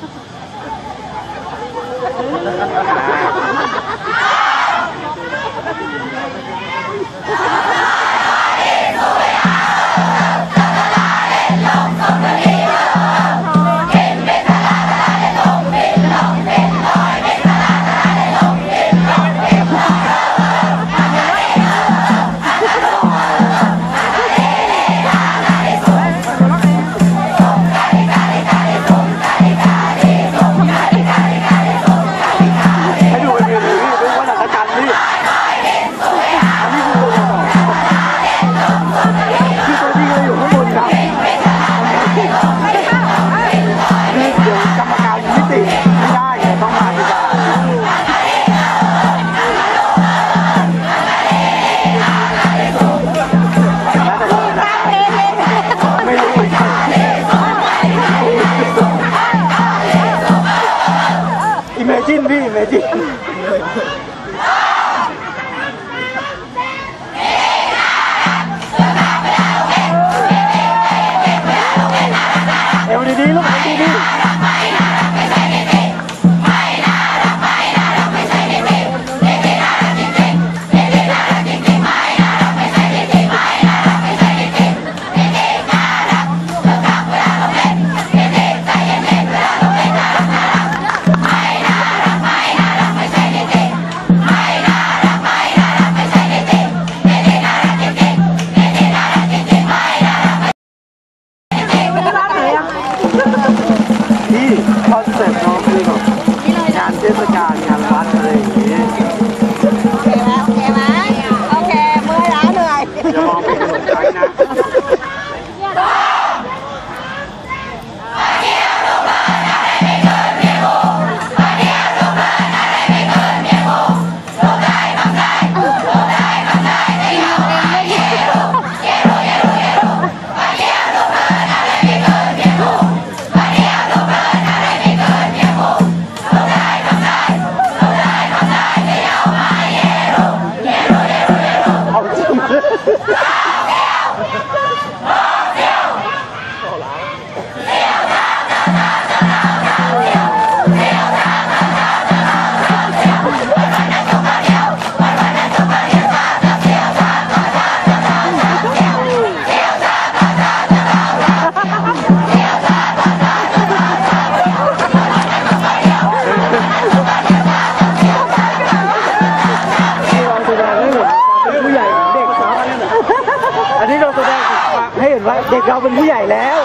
Ha ha ha ha! จินพี่เมจินเอวดีๆลูกเอวดีๆ और เด็กเราเป็นผู้ใหญ่แล้ว